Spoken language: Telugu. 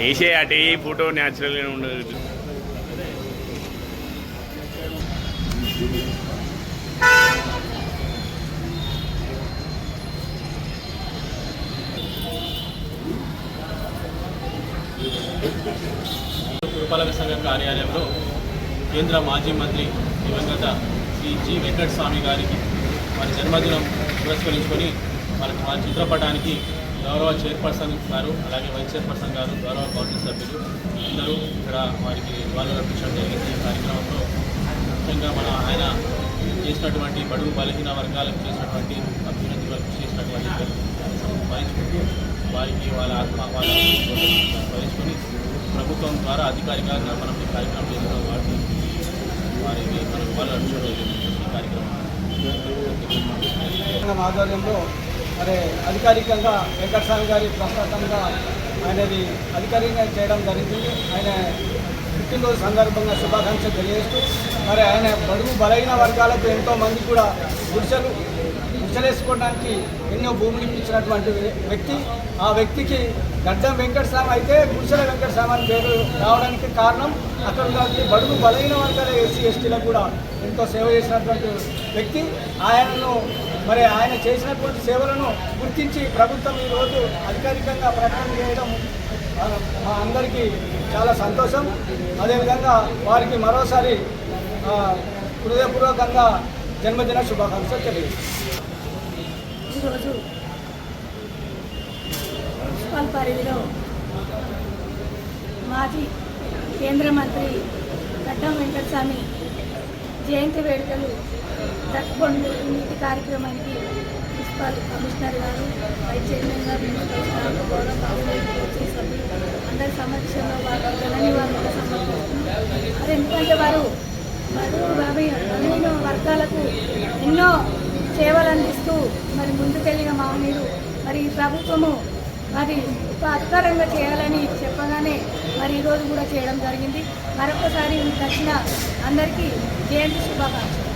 ఏసే అటే ఫోటో న్యాచురల్గానే ఉండదు పురపాలక సంఘ కార్యాలయంలో కేంద్ర మాజీ మంత్రి దివంగత శ్రీ జి వెంకట స్వామి గారికి వారి జన్మదినం పురస్కరించుకొని వారి వారి చిత్రపటానికి గౌరవ చైర్పర్సన్ గారు అలాగే వైస్ చైర్పర్సన్ గారు గౌరవ కౌన్సిల్ సభ్యులు అందరూ ఇక్కడ వారికి వాళ్ళు రప్పించడం జరిగింది. ఈ కార్యక్రమంలో ముఖ్యంగా మన ఆయన చేసినటువంటి బడుగు బలహీన వర్గాలకు చేసినటువంటి అభివృద్ధి వరకు చేసినటువంటి స్మరించుకుంటూ వారికి వాళ్ళ ఆత్మ వాళ్ళ ప్రభుత్వం ద్వారా అధికారిగా మనం ఈ కార్యక్రమం చేస్తున్నాం కాబట్టి వారికి మనం వాళ్ళు ఈ కార్యక్రమం ఆధ్వర్యంలో మరి అధికారికంగా వెంకటస్వామి గారి ప్రస్తుతంగా ఆయనది అధికారికంగా చేయడం జరిగింది. ఆయన పుట్టినరోజు సందర్భంగా శుభాకాంక్షలు తెలియజేస్తూ మరి ఆయన బడుగు బలైన వర్గాలకు ఎంతో మంది కూడా గుడిసెలు ముచ్చలేసుకోవడానికి ఎన్నో భూములు ఇప్పించినటువంటి వ్యక్తి. ఆ వ్యక్తికి గడ్డం వెంకటస్వామి అయితే గుడిసెల వెంకటస్వామి అని పేరు రావడానికి కారణం. అక్కడ బడుగు బలైన వర్గాల ఎస్సీ ఎస్టీలకు కూడా ఎంతో సేవ చేసినటువంటి వ్యక్తి. ఆయనను మరి ఆయన చేసినటువంటి సేవలను గుర్తించి ప్రభుత్వం ఈరోజు అధికారికంగా ప్రకటన చేయడం మా అందరికీ చాలా సంతోషం. అదేవిధంగా వారికి మరోసారి హృదయపూర్వకంగా జన్మదిన శుభాకాంక్షలు తెలియజేస్తాను ఈరోజు మున్సిపల్ పరిధిలో మాజీ కేంద్ర మంత్రి గడ్డం వెంకటస్వామి జయంతి వేడుకలు జరుపుకుంటూ నీటి కార్యక్రమానికి మున్సిపల్ కమిషనర్ గారు వైస్ చైర్మన్ గారు మున్సిపల్ స్టాఫ్ గౌరవ సభ్యులు అందరి సమక్షంలో వారు ఘన సమర్పిస్తున్నారు ఎందుకంటే వారు బడుగు వర్గాలకు ఎన్నో సేవలు అందిస్తూ మరి ముందుకెళ్ళిన మీరు మరి ఈ ప్రభుత్వము మరి అధికారంగా చేయాలని చెప్పగానే మరి ఈరోజు కూడా చేయడం జరిగింది. మరొకసారి దక్షిణ అందరికీ జయంతి శుభాకాంక్షలు.